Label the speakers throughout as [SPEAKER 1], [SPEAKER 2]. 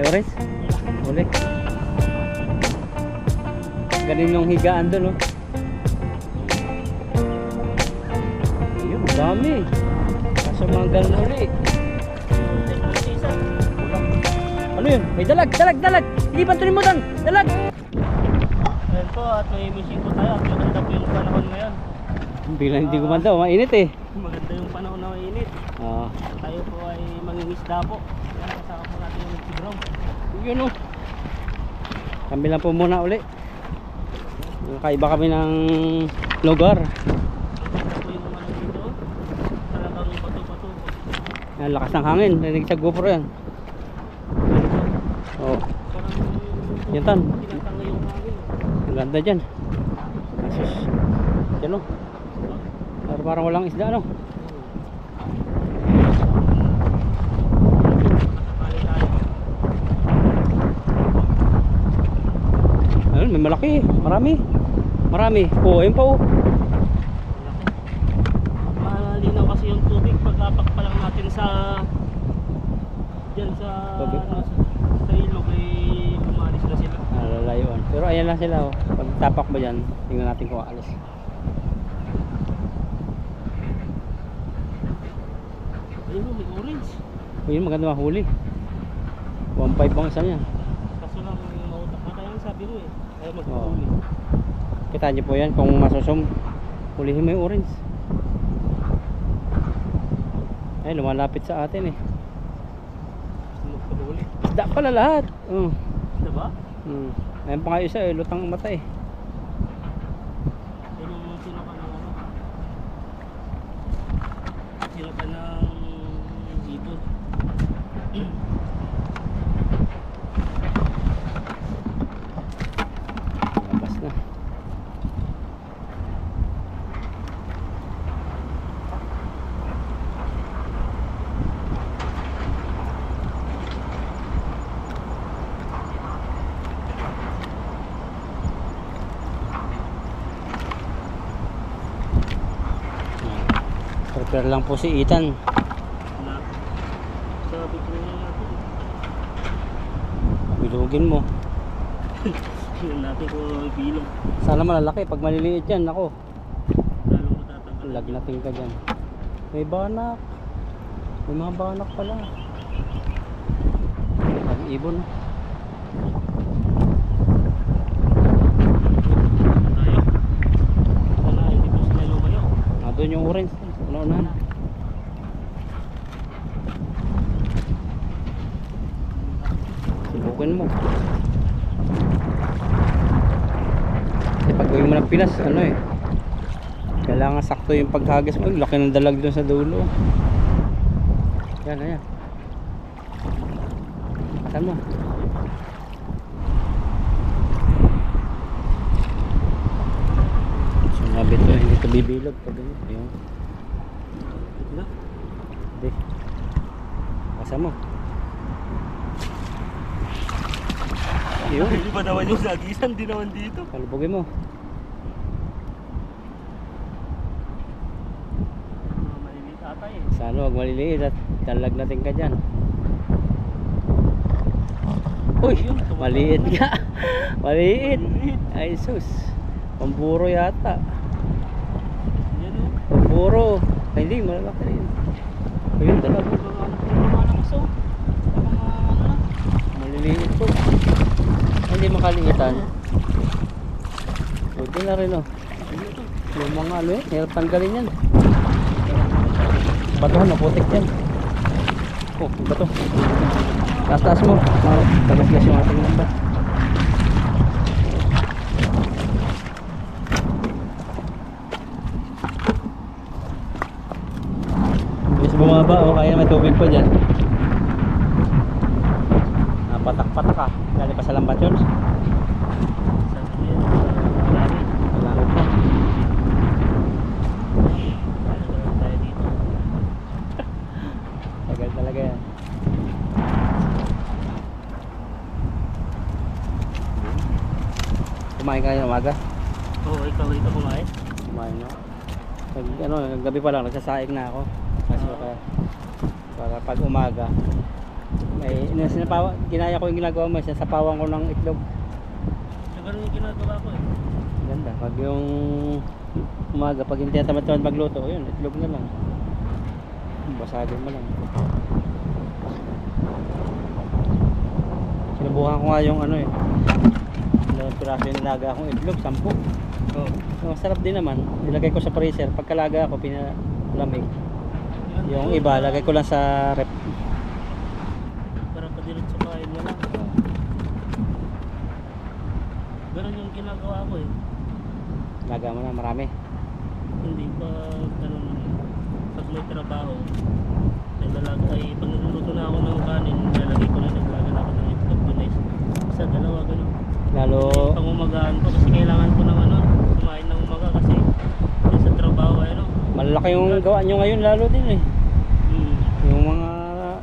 [SPEAKER 1] May orange? Uli. Galing yung higaan doon, oh. Ayun, dami. Kaso ganun uli. Ano yun? May dalag, dalag, dalag! Hindi pantunin mo doon! Dalag!
[SPEAKER 2] Ayan po, at may mission po tayo. At maganda po yung panahon ngayon.
[SPEAKER 1] Biglang hindi gumanda, oh. mainit eh.
[SPEAKER 2] Maganda yung panahon na mainit.
[SPEAKER 1] Ah,
[SPEAKER 2] Tayo po ay mangingisda po. Kaya kasama po natin yung si Brom.
[SPEAKER 1] Yun oh. Kami lang po muna uli. Nakaiba kami ng lugar. Ang lakas ng hangin, narinig sa GoPro yan. Oh, Yan, Tan. ang ganda dyan. Yan oh. Pero parang walang isda no.
[SPEAKER 2] Nakakali tayo.
[SPEAKER 1] Ayun, may malaki. Marami. Marami. Oh, ayun pa oh.
[SPEAKER 2] Malinaw kasi yung tubig pagkapak pa lang natin sa dyan sa
[SPEAKER 1] Tubig?
[SPEAKER 2] ano, sa, sa ilog ay umalis na sila.
[SPEAKER 1] Ah, lalayuan. Pero ayan lang sila oh. Pag tapak mo dyan, tingnan natin kung aalis.
[SPEAKER 2] Ayun may orange.
[SPEAKER 1] Oh, yun maganda mahuli. 1.5 bang isa niya.
[SPEAKER 2] Kaso lang mautak na kaya ang sabi eh. Kaya magpapuli.
[SPEAKER 1] Kita niyo po yan kung masusum. Hulihin mo yung orange. Ay, lumalapit sa atin eh.
[SPEAKER 2] Magpapuli.
[SPEAKER 1] Isda pala lahat. Oh.
[SPEAKER 2] Diba?
[SPEAKER 1] Hmm. Ayun pa nga isa eh, lutang ang mata eh.
[SPEAKER 2] Yun yung sino ka ng ano. Sino ka ng dito.
[SPEAKER 1] Labas na. Prepare lang po si Ethan.
[SPEAKER 2] Ko.
[SPEAKER 1] Bilugin mo.
[SPEAKER 2] Natin ko bilong.
[SPEAKER 1] Sana malalaki. Pag maliliit yan, ako.
[SPEAKER 2] Lalong matatanggal.
[SPEAKER 1] Lagnating ka dyan. May banak. May mga banak pala. Ang ibon. Ah, doon yung orange. Una-unahan. Subukin mo. Kasi pag gawin mo ng pilas, ano eh. Kailangan sakto yung paghagis mo. Laki ng dalag doon sa dulo. Yan, ayan. Mo. Sinabi to, hindi to bibilog pag ganyan.
[SPEAKER 2] Diba?
[SPEAKER 1] Hindi. Kasan mo. Yun.
[SPEAKER 2] Hindi ba naman yung sagisan? Di naman dito.
[SPEAKER 1] Kalubugin mo.
[SPEAKER 2] Maliliit ata eh.
[SPEAKER 1] Sana huwag maliliit at dalag natin ka dyan. Uy, maliit ka. maliit. Ay sus. Pamburo yata.
[SPEAKER 2] Yan o.
[SPEAKER 1] Pamburo. Ay hindi, malalaki rin. Ayun, dalag.
[SPEAKER 2] Mga anak ko, mga ano na.
[SPEAKER 1] Maliliit po. Hindi makaliitan. Pwede na rin oh.
[SPEAKER 2] Ano to?
[SPEAKER 1] Yung mga ano eh, hirap tanggalin yan. Batuhan, maputik yan. Oh, bato. Taas-taas mo. Oh, tagas-gas yung ating number. Bilis bumaba, oh, kaya may tubig pa dyan. Napatak-patak ah. Galing pa sa lambat yun. Tagal talaga yan. Kumain ka ng umaga?
[SPEAKER 2] Oo, ikaw dito kumain.
[SPEAKER 1] Kumain na. Pag, ano, gabi pa lang, nagsasaing na ako. Kasi para, para pag umaga, May sinapawa, ginaya ko yung ginagawa mo, sinasapawan ko ng itlog.
[SPEAKER 2] So, ganun yung ginagawa ko eh.
[SPEAKER 1] Ganda. Pag yung umaga, pag hindi tamad-tamad magluto, yun, itlog na lang. Basagin mo lang. Sinubukan ko nga yung ano eh. Dalawang piraso yung nilaga akong itlog, sampu. Oh, sarap din naman. Nilagay ko sa freezer. Pagkalaga ako, pinalamig. Yung iba, lagay ko lang sa rep.
[SPEAKER 2] Para padiretso kain mo lang. Ganun yung ginagawa ko eh.
[SPEAKER 1] Laga mo na, marami.
[SPEAKER 2] Hindi pa ganun. Pag may trabaho, naglalag ay pag nagluluto na ako ng kanin, nilalagay ko na naglaga na ako ng itlog is isa, dalawa, ganun.
[SPEAKER 1] Lalo,
[SPEAKER 2] Pang umagaan ko kasi kailangan ko ng ano, kumain ng umaga kasi sa trabaho ay ano.
[SPEAKER 1] malalaki yung gawa nyo ngayon lalo din eh.
[SPEAKER 2] Hmm.
[SPEAKER 1] Yung mga,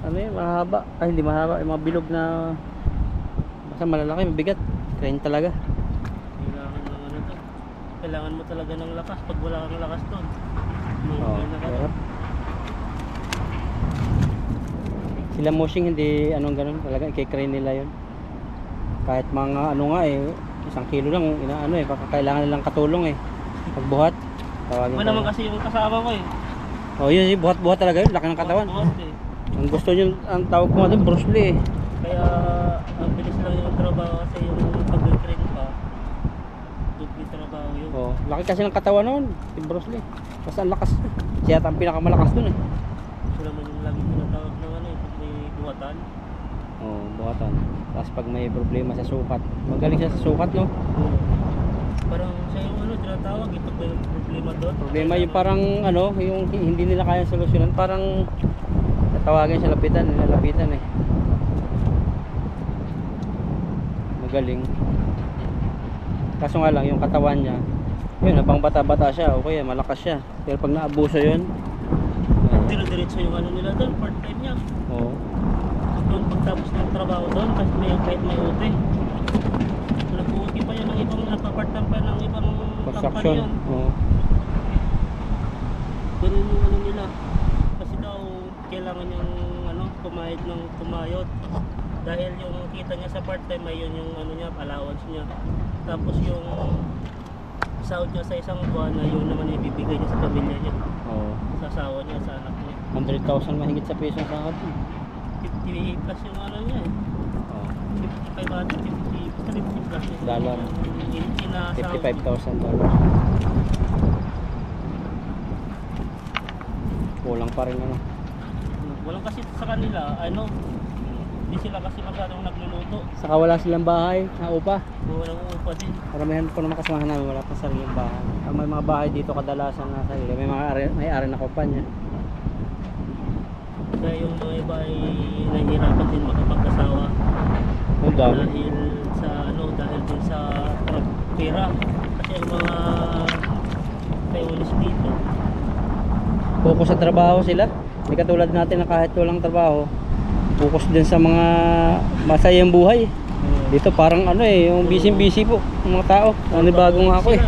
[SPEAKER 1] ano yun, mahaba. Ay, hindi mahaba. Yung mga bilog na, basta malalaki, mabigat. Crane talaga.
[SPEAKER 2] Kailangan ng ano to. Kailangan mo talaga ng lakas pag wala kang lakas doon. Ka
[SPEAKER 1] hirap. Sila moshing hindi anong ganun talaga i-crane nila yun. Kahit mga ano nga eh, isang kilo lang inaano eh, baka kailangan nilang katulong eh. Pagbuhat, tawagin ko.
[SPEAKER 2] naman kasi yung kasama ko eh.
[SPEAKER 1] Oh, yun, buhat-buhat talaga yun, laki ng katawan.
[SPEAKER 2] Buhat eh.
[SPEAKER 1] Ang gusto niyo, ang tawag ko doon, Bruce Lee.
[SPEAKER 2] Kaya ang bilis lang yung trabaho kasi yung pag-train pa. Dugli trabaho yun.
[SPEAKER 1] Oh, laki kasi ng katawan noon, si Bruce Lee. Basta ang lakas. Siya ang pinakamalakas doon eh.
[SPEAKER 2] Ito naman yung lagi tinatawag ng ano eh, pag may buhatan.
[SPEAKER 1] Oh, buhatan. Tapos pag may problema sa sukat, magaling siya sa sukat no.
[SPEAKER 2] Parang siya yung ano, tinatawag may problema doon.
[SPEAKER 1] Problema yung parang ano, yung hindi nila kaya solusyonan, parang tatawagan siya lapitan, nilalapitan eh. Magaling. Kaso nga lang, yung katawan niya, yun, habang bata-bata siya, okay, malakas siya. Pero pag naabuso yun,
[SPEAKER 2] Dire-diretso yung ano nila doon, part-time niya.
[SPEAKER 1] oh,
[SPEAKER 2] Doon pagtapos ng trabaho doon, kasi may kahit may OT. Nag-OT pa yan ng ibang, nagpa-part-time pa ng ibang
[SPEAKER 1] construction. Oh.
[SPEAKER 2] Ganun yung ano nila. Kailangan niyang ano, kumayad ng kumayod. Dahil yung kita niya sa part-time ay yun yung ano niya, allowance niya. Tapos yung sahod niya sa isang buwan na yun naman ibibigay niya sa pamilya niya.
[SPEAKER 1] Oh.
[SPEAKER 2] Sa asawa niya, sa anak niya.
[SPEAKER 1] 100,000 mahigit sa piso ang sahod.
[SPEAKER 2] 50 plus yung ano niya eh.
[SPEAKER 1] Oh.
[SPEAKER 2] 55 ata, 50, basta 50 plus yung
[SPEAKER 1] Dollar.
[SPEAKER 2] yung sinasahod niya.
[SPEAKER 1] 55,000 dollars. Kulang pa rin ano.
[SPEAKER 2] Walang kasi sa kanila, ano, hindi sila kasi masyadong nagluluto.
[SPEAKER 1] Saka wala silang bahay na upa.
[SPEAKER 2] Walang upa din.
[SPEAKER 1] Karamihan po naman kasamahan namin wala pa sariling bahay. Ang may mga bahay dito kadalasan na sarili. May mga ari, may ari na kumpanya.
[SPEAKER 2] Kaya yung mga iba ay nahihirapan din makapag-asawa
[SPEAKER 1] Ang dami.
[SPEAKER 2] dahil sa ano, dahil din sa pera. Kasi ang mga Taiwanese dito,
[SPEAKER 1] Focus sa trabaho sila. Hindi katulad natin na kahit walang trabaho, focus din sa mga masayang buhay.
[SPEAKER 2] uh,
[SPEAKER 1] Dito parang ano eh, yung busy-busy po ng mga tao. Ano bago nga ako eh.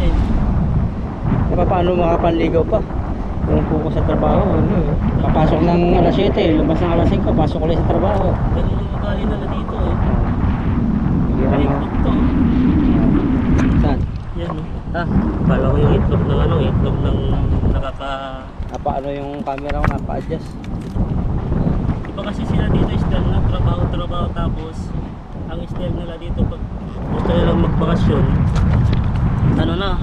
[SPEAKER 1] Kaya paano makapanligaw pa? Kung focus sa trabaho, ano eh. Papasok ng alas 7, lumabas ng alas 5, pasok ulit sa trabaho.
[SPEAKER 2] Ganun ang ugali nila dito eh.
[SPEAKER 1] Saan?
[SPEAKER 2] Yan oh.
[SPEAKER 1] Ah,
[SPEAKER 2] Kala ko yung itlog ng ano, itlog ng nakaka...
[SPEAKER 1] napa ano yung camera ko, napa-adjust.
[SPEAKER 2] Iba kasi sila dito style na trabaho-trabaho tapos ang style nila dito pag gusto nilang magbakasyon ano na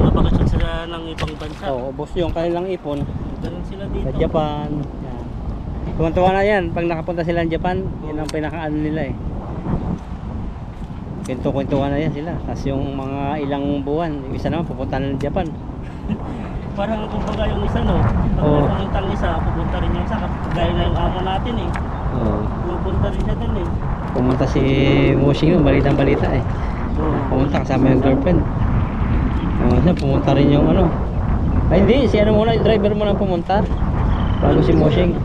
[SPEAKER 2] magbakasyon sila ng ibang bansa
[SPEAKER 1] Oo, ubos yung kanilang ipon
[SPEAKER 2] ganun sila dito
[SPEAKER 1] sa Japan. Yan. Tuwan-tuwa na yan. Pag nakapunta sila ng Japan, yan ang pinaka-ano nila eh. Kwento-kwentuhan na yan sila. Tapos yung mga ilang buwan, yung isa naman pupunta na ng Japan.
[SPEAKER 2] parang kumbaga yung isa no pag oh. ang isa pupunta rin yung isa gaya na yung amo natin eh
[SPEAKER 1] Oo.
[SPEAKER 2] pupunta rin siya dun eh
[SPEAKER 1] Pumunta si Mushing, balitang balita eh. Pumunta kasama yung girlfriend. Yung isa, pumunta rin yung ano. Ay hindi, si ano muna, yung driver muna pumunta. Bago si Mushing.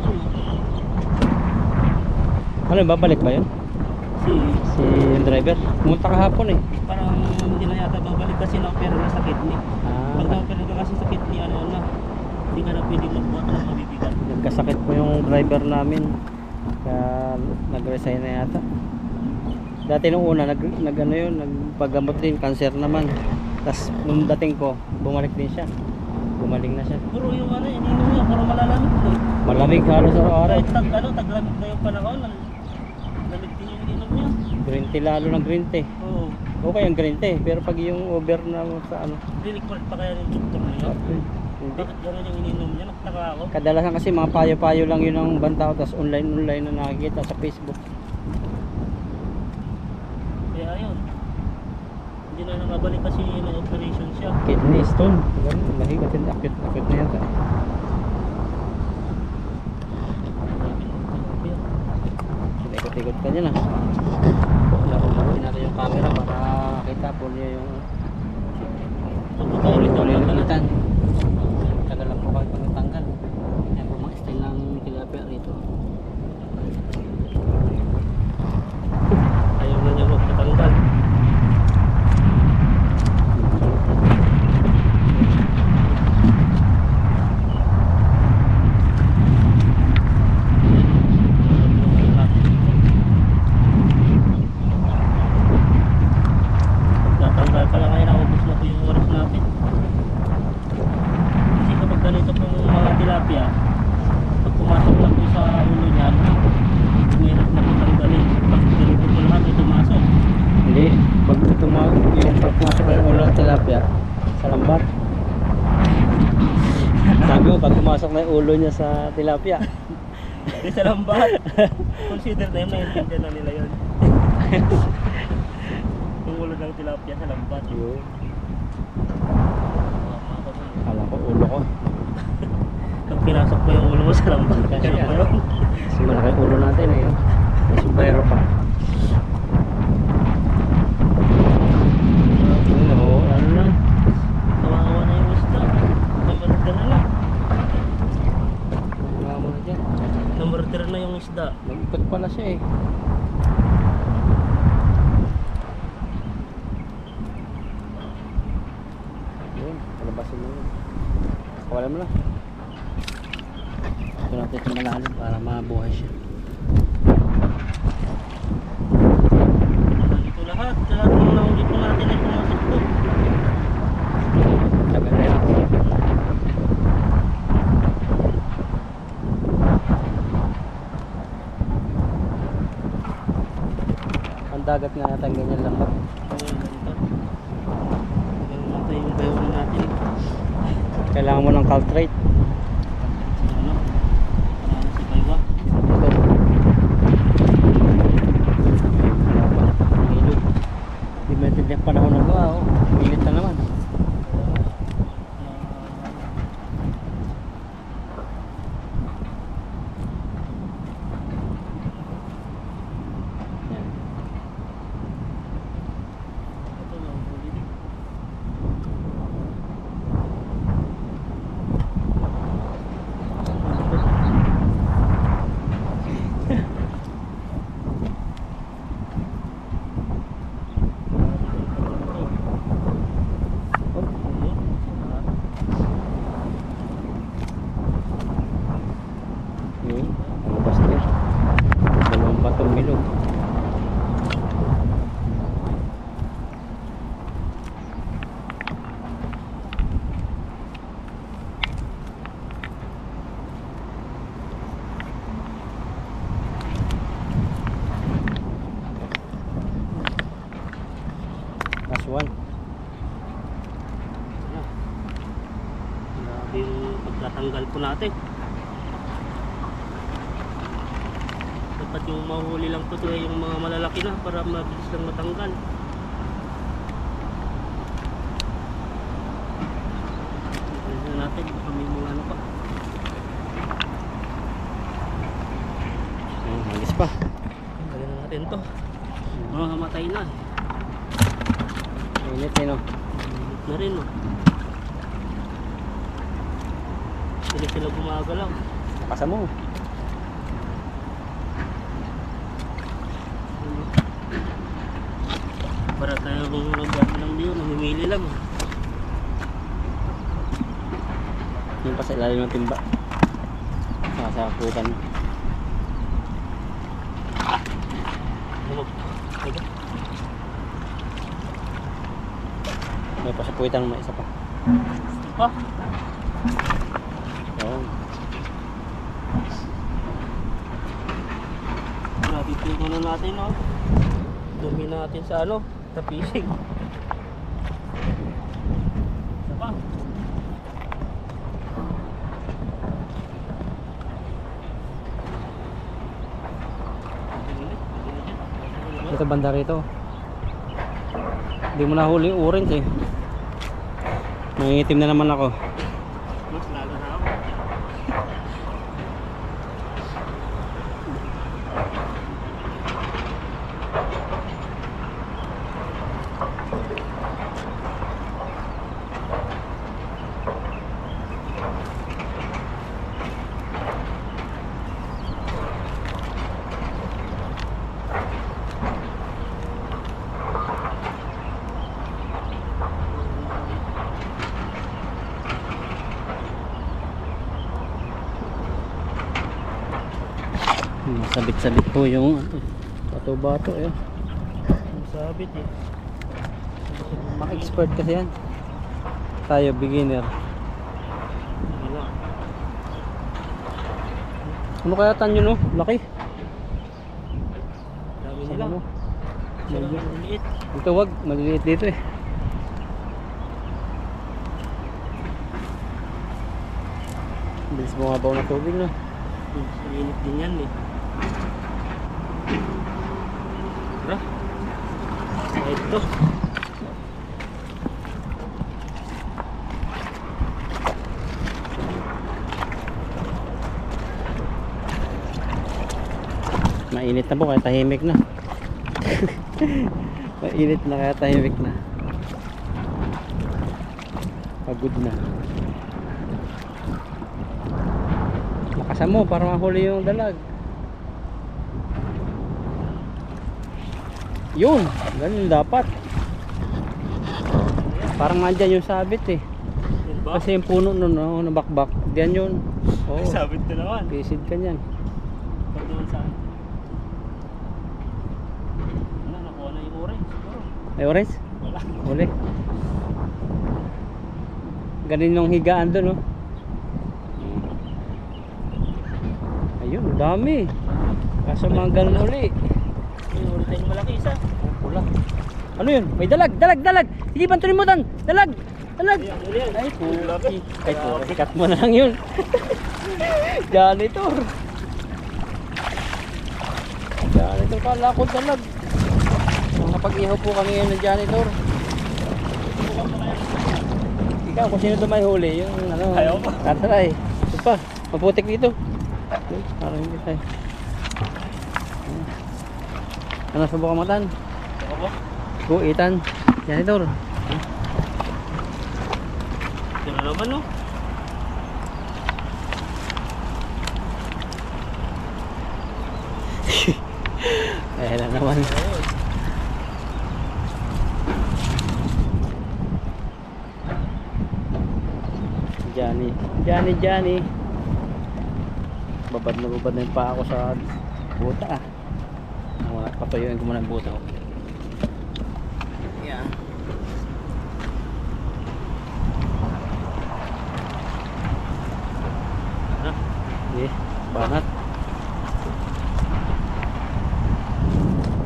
[SPEAKER 1] Ano, babalik ba yun?
[SPEAKER 2] si
[SPEAKER 1] Si yung driver. Pumunta kahapon eh.
[SPEAKER 2] parang hindi na yata babalik kasi na-opera na sa kidney pag
[SPEAKER 1] Ah,
[SPEAKER 2] na-opera ka kasi sa kidney ano na hindi ka na pwede magbuhat ng mabibigat
[SPEAKER 1] nagkasakit po yung driver namin. Kaya nag-resign na yata. Dati nung una, nag, nag ano yun, nagpagamot din, cancer naman. Tapos nung dating ko, bumalik din siya. Gumaling na siya.
[SPEAKER 2] Puro yung ano, ininom niya, puro malalamig eh.
[SPEAKER 1] Malamig halos araw-araw.
[SPEAKER 2] Kahit tag, ano, taglamig na yung panahon, lamig din yung ininom niya.
[SPEAKER 1] Green tea lalo ng green tea. Okay ang green tea, pero pag yung over na sa ano,
[SPEAKER 2] Dinikmart pa kaya ng doktor niya.
[SPEAKER 1] hindi.
[SPEAKER 2] Bakit gano'n yung ininom niya? Nagtaka ako.
[SPEAKER 1] Kadalasan kasi mga payo-payo lang yun ang bantao tapos online-online na nakikita sa Facebook.
[SPEAKER 2] Kaya ayun. Hindi na nakabalik kasi may operation siya.
[SPEAKER 1] Kidney stone. Ganun, mahigit hindi akit akit na yata. Ikot-ikot ka dyan ah. Laruin natin yung camera para makita po niyo yung
[SPEAKER 2] Pagkakaulit
[SPEAKER 1] tuloy
[SPEAKER 2] ulit
[SPEAKER 1] ng
[SPEAKER 2] na
[SPEAKER 1] itan. Tagal lang po kami pagtanggal. Yan po mga style ng tilapia rito.
[SPEAKER 2] Ayaw na niya magpatanggal. Tatanggal pa lang ngayon, naubos na po yung oras natin. Kasi kapag ganito pong mga tilapia, pag pumasok na po sa ulo niya, mahirap na po tanggalin. Pag ganito po lahat, ay tumasok.
[SPEAKER 1] Hindi, pag tumawag yung pagpasok ng ulo ng tilapia sa lambat. Sabi mo, yung ulo niya sa tilapia,
[SPEAKER 2] Di sa lambat. Consider na yun, naiintindihan na nila yun. Yung ulo ng tilapia sa lambat.
[SPEAKER 1] yun. Kala ko ulo ko.
[SPEAKER 2] Pag pinasok mo yung ulo mo sa lambat,
[SPEAKER 1] Kasi ano?
[SPEAKER 2] yun?
[SPEAKER 1] Kasi malaki ulo natin eh. May sombrero pa. Ano, ano na?
[SPEAKER 2] Kawawa na yung isda. Namurder na lang.
[SPEAKER 1] Wala mo na dyan.
[SPEAKER 2] Namurder na yung isda.
[SPEAKER 1] Nag-ikot pala siya eh. Yun, palabasin mo yun. Wala mo na. Ito natin sa malalim para mabuhay siya.
[SPEAKER 2] Ito lahat. Lahat ng nahuli po natin ay pumasok po.
[SPEAKER 1] Tagal na yan. Ang dagat nga natin ganyan
[SPEAKER 2] natin.
[SPEAKER 1] Kailangan mo ng caltrate.
[SPEAKER 2] Ano? Ano si Baywa?
[SPEAKER 1] Ilog. Di maintindihan panahon na ba? Oh. Milit na naman. Yan.
[SPEAKER 2] Ito lang, huli din.
[SPEAKER 1] Oh, yun. Ang labas na yun. Dalawang batong milog. Last one.
[SPEAKER 2] Grabe yung pagtatanggal po natin. Dapat yung mahuli lang po ito yung mga malalaki na para mabilis lang matanggal. Tignan natin baka mga ano pa.
[SPEAKER 1] Ayun, halis pa.
[SPEAKER 2] Tanggalin na natin to. Mga matay na.
[SPEAKER 1] Init eh no.
[SPEAKER 2] Init na rin oh. Hindi sila gumagalaw.
[SPEAKER 1] Pasa mo.
[SPEAKER 2] Para tayo kung nagbato ng view, namimili lang.
[SPEAKER 1] Yung pa sa ilalim ng timba. Nakasakutan. May pasapuitan may isa pa.
[SPEAKER 2] Oh. Natin, no? Dumi natin sa ano, sa fishing. Isa pa.
[SPEAKER 1] Ito banda rito. Hindi mo na huli orange eh. Nangingitim na naman ako.
[SPEAKER 2] Mas lalo na ako.
[SPEAKER 1] Sabit-sabit po yung ano, bato-bato eh.
[SPEAKER 2] Sabit eh.
[SPEAKER 1] Mga expert kasi yan. Tayo beginner. Ano kaya tanyo no? Laki.
[SPEAKER 2] Dami nila.
[SPEAKER 1] mo.
[SPEAKER 2] Maliit.
[SPEAKER 1] Dito wag, maliliit dito eh. Bilis bumabaw na tubig no.
[SPEAKER 2] Mainit din yan eh. Ito.
[SPEAKER 1] Mainit na po kaya tahimik na. Mainit na kaya tahimik na. Pagod na. Lakasan mo para mahuli yung dalag. Yun, ganun dapat. Parang nandyan yung sabit eh. Kasi yung puno nun, no, nabakbak. Diyan yun. Oo.
[SPEAKER 2] Sabit na naman.
[SPEAKER 1] Pisid ka niyan.
[SPEAKER 2] Ano, nakuha na yung orange.
[SPEAKER 1] Ay, orange?
[SPEAKER 2] Wala.
[SPEAKER 1] Huli. Ganin yung higaan doon, oh. Ayun, dami. Kaso mga ganun uli.
[SPEAKER 2] Ulit tayong malaki isa.
[SPEAKER 1] Oh, pula. Ano yun? May dalag, dalag, dalag! Sige, bantunin mo tan! Dalag! Dalag! Ay, puki. Ay, puki. Cut mo na lang yun. Janitor. Janitor, kala ko dalag. Nakapag-ihaw po kami ngayon ng janitor. Ikaw, kung sino may huli, yung ano,
[SPEAKER 2] Ayaw ko.
[SPEAKER 1] tatry. Ito pa, maputik dito. Parang hindi tayo. Ano, subukan mo tan?
[SPEAKER 2] Ako.
[SPEAKER 1] Go, itan. Janitor.
[SPEAKER 2] Ito na naman no.
[SPEAKER 1] Ayan na naman. Johnny. Johnny, Johnny. Babad na babad na yung pa ako sa buta ah. Wala, patuyuin ko muna ang buta ko. Yan.
[SPEAKER 2] Ano?
[SPEAKER 1] Eh, banat.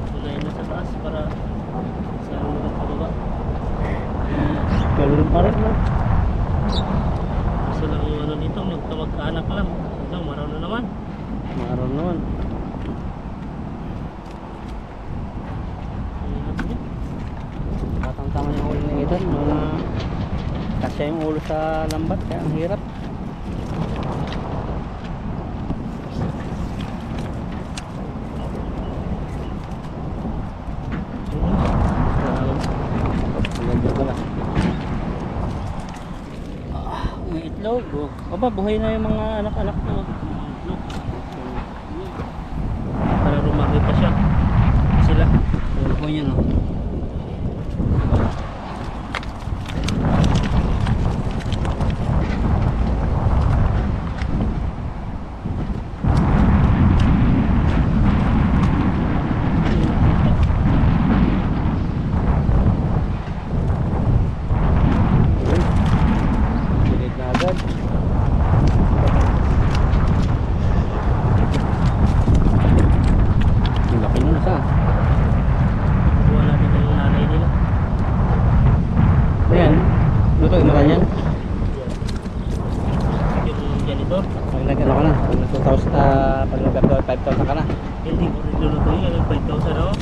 [SPEAKER 2] Tunayin na sa taas para sa mga pababa.
[SPEAKER 1] Ganoon pa rin no?
[SPEAKER 2] Gusto lang yung ano dito, magkamag-anak lang. Ito, maraw na naman.
[SPEAKER 1] Maroon naman.
[SPEAKER 2] Ayun, yun.
[SPEAKER 1] Batang tama yung ulo ng itan. Mga kasya yung ulo sa lambat kaya ang hirap. Ganda pala. Ah, may itlog. Oh. Aba, buhay na yung mga anak-anak na. oh.
[SPEAKER 2] Look. Para lumaki pa siya. Sila.
[SPEAKER 1] Ayun po yun. Oh. Pag nagkakaw 5,000 ka na.
[SPEAKER 2] Hindi ko rin lulutuin yan. 5,000 ako.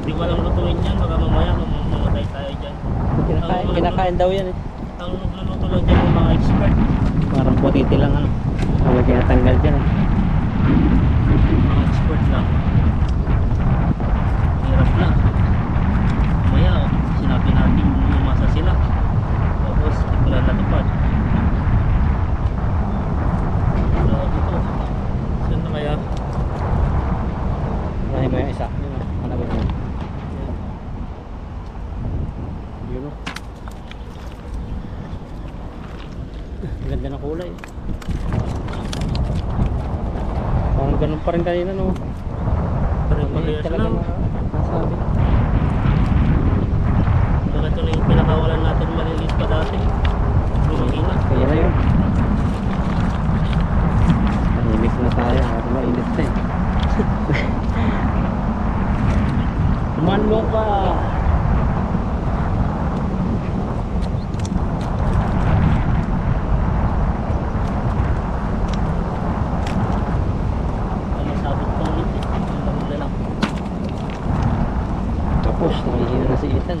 [SPEAKER 2] Hindi ko alam lutuin yan. Baka mamaya mam- mamatay tayo dyan.
[SPEAKER 1] Kinakain, kinakain daw yan eh.
[SPEAKER 2] Ang nagluluto lang dyan yung mga expert.
[SPEAKER 1] Parang putiti lang ano. Ang tinatanggal dyan eh.
[SPEAKER 2] Mga expert lang. Hirap na. Mamaya, oh, sinabi natin umasa sila. Tapos, hindi ko lang natupad. Grabe to. Saan na kaya?
[SPEAKER 1] Ano mo yung isa? Yun o. Ano ba yun? Yun o. Ang Ganda ng kulay. Parang ganun pa rin kanina no.
[SPEAKER 2] Parang parehas lang.
[SPEAKER 1] na- nasabi.
[SPEAKER 2] Baka ito na yung pinakawalan natin maliliit pa dati. Lumahina.
[SPEAKER 1] Kaya na yun. Tahimik na tayo. Ano mainit na eh. Kumanlo ka!
[SPEAKER 2] Ano sabot ko ulit eh. Ang lamig na lang.
[SPEAKER 1] Tapos, nangihina na si Ethan.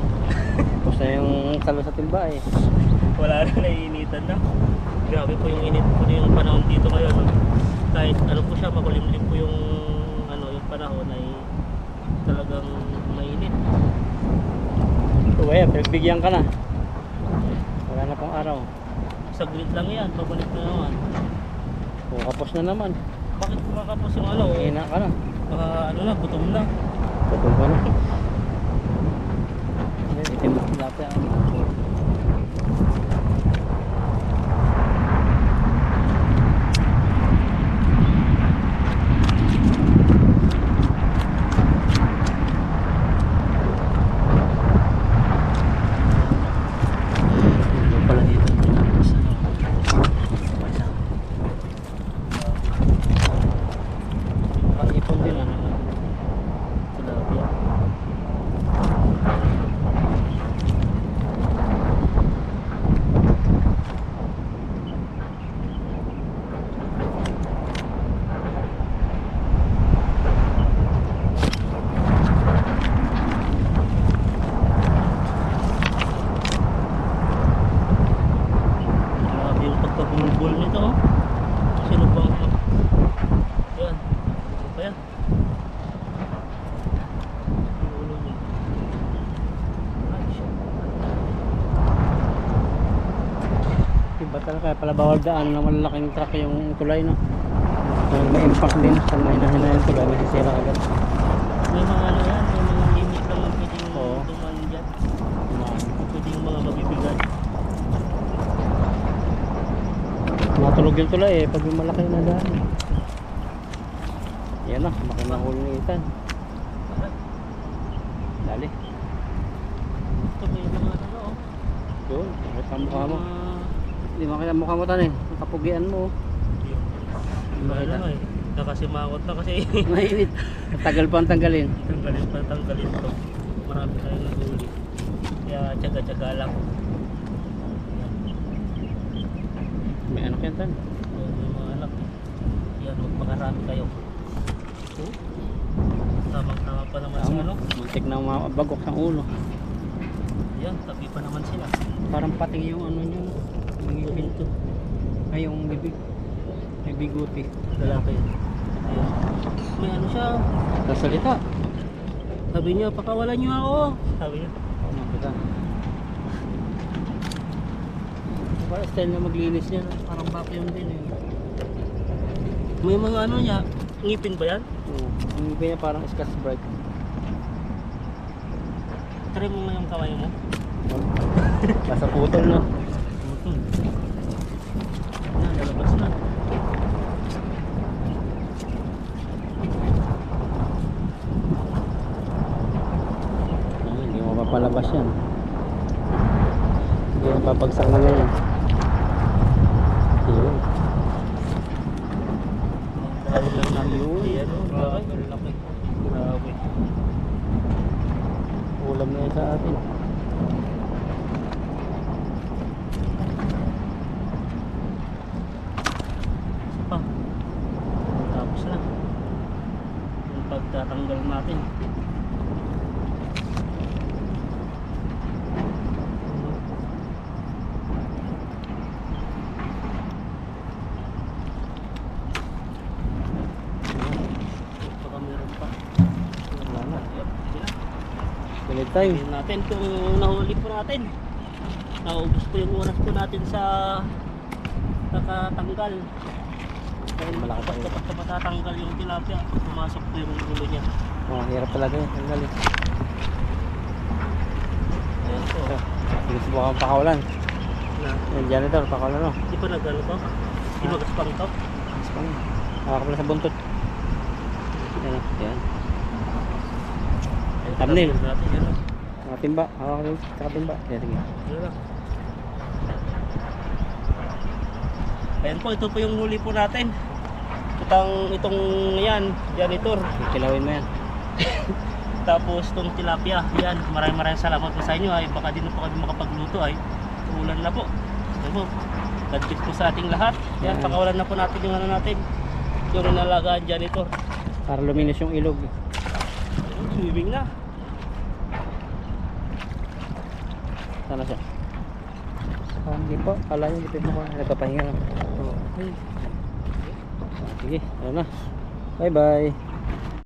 [SPEAKER 1] Tapos na yung talo sa timba eh.
[SPEAKER 2] Wala na naiinitan na. Grabe po yung init po yung panahon dito ngayon. No? Kahit ano po siya, makulimlim po yung ano yung panahon ay talagang mainit.
[SPEAKER 1] So, kaya, pinagbigyan ka na. Wala na pong araw.
[SPEAKER 2] Saglit lang yan, babalik na naman.
[SPEAKER 1] O, kapos na naman.
[SPEAKER 2] Bakit kumakapos yung ano? Eh,
[SPEAKER 1] Hina ka na.
[SPEAKER 2] baka ano na, gutom na.
[SPEAKER 1] Tutong ka na. Itim na tilapia.
[SPEAKER 2] Ano pala dito? Tapos ano?
[SPEAKER 1] Pang-ipon din
[SPEAKER 2] Ano
[SPEAKER 1] ah.
[SPEAKER 2] Tilapia. Grabe yung pagkabulbul nito oh. Sino bang Yan. Ano pa yan? Yung ulo niya. Ay, shit.
[SPEAKER 1] Iba talaga kaya pala bawal daan na malalaking truck yung tulay no. Kung may impact din sa may nahina yung tulay, masisira agad.
[SPEAKER 2] May mga ano yan, may mga limit lang ang pwedeng
[SPEAKER 1] Oo.
[SPEAKER 2] dumaan dyan. Pwedeng mga mabibigat.
[SPEAKER 1] Matulog yung tulay eh, pag yung malaki na daan. Yan na, makinahuli ni Ethan. Dali.
[SPEAKER 2] Ito may mga ano oh.
[SPEAKER 1] Yun, makita ang mukha mo. Hindi makita ang mukha mo tan eh. Ang kapugian mo.
[SPEAKER 2] Ano
[SPEAKER 1] Makita.
[SPEAKER 2] eh. Nakasimangot na kasi.
[SPEAKER 1] Mainit. Tagal pa ang tanggalin.
[SPEAKER 2] tanggalin pa tanggalin to. Marami tayong nahuli. Kaya tsaga-tsaga lang.
[SPEAKER 1] May anak yan tan.
[SPEAKER 2] So, may mga anak. Yan, magpakarami kayo. Oh. Tamang-tama pa naman sa ano.
[SPEAKER 1] Muntik na mabagok sa ulo.
[SPEAKER 2] Yan, tabi pa naman sila.
[SPEAKER 1] Parang pating yung ano nyo. Yung ngipin.
[SPEAKER 2] Pinto.
[SPEAKER 1] Ay, yung bibig. May biguti.
[SPEAKER 2] Lalaki. May ano siya.
[SPEAKER 1] Sasalita.
[SPEAKER 2] Sabi niya, pakawalan niyo ako. Sabi niya.
[SPEAKER 1] Oo, makita. Parang style na maglinis niya. Parang vacuum din eh.
[SPEAKER 2] May mga ano niya. Ngipin ba yan?
[SPEAKER 1] Oo. Yung ngipin niya parang scotch bright.
[SPEAKER 2] Try mo nga yung kamay mo.
[SPEAKER 1] Nasa putol na.
[SPEAKER 2] Butol. Yan, lalabas na.
[SPEAKER 1] Ay, hindi mapapalabas yan. Mo papagsak na ngayon. Yun. Yun. Ulam na yan sa atin.
[SPEAKER 2] Isa pa. Tatanggal natin. Baka meron pa.
[SPEAKER 1] Wala na.
[SPEAKER 2] Yep, sige na.
[SPEAKER 1] Tayo.
[SPEAKER 2] Tingnan natin kung nahuli po natin. Naubos po yung oras po natin sa nakatanggal. Dahil
[SPEAKER 1] Malakas
[SPEAKER 2] kapag
[SPEAKER 1] ako.
[SPEAKER 2] kapag kapag natatanggal yung tilapia, pumasok po yung ulo niya.
[SPEAKER 1] Oh, hirap talaga yun. Ang galing.
[SPEAKER 2] Ayan po.
[SPEAKER 1] Sige, subukan pakawalan.
[SPEAKER 2] Na,
[SPEAKER 1] Yan, janitor, pakawalan mo.
[SPEAKER 2] di pa nagano to? Di
[SPEAKER 1] Ah.
[SPEAKER 2] to?
[SPEAKER 1] Mas pa nga. Hawak mo lang sa buntot. Yan o, yan. Thumbnail.
[SPEAKER 2] tatanggal Natin, yan o.
[SPEAKER 1] Nakatimba, hawak sa nakatimba. Yan, sige.
[SPEAKER 2] Yan lang. Ayan po, ito po yung huli po natin. Itang, itong yan, janitor.
[SPEAKER 1] Kilawin mo yan.
[SPEAKER 2] Tapos itong tilapia, yan. Maraming maraming salamat po sa inyo ay baka din po kami makapagluto ay ulan na po. Yan po. Bless po sa ating lahat. Yan,
[SPEAKER 1] Yan.
[SPEAKER 2] pakawalan na po natin yung ano natin. Yung nalagaan janitor.
[SPEAKER 1] Para luminis yung ilog.
[SPEAKER 2] Swimming na.
[SPEAKER 1] Sana siya? Ah, hindi po. Kala niyo, lipid mo ko. Nagpapahinga lang.
[SPEAKER 2] Oh.
[SPEAKER 1] Sige, ano na. Bye-bye.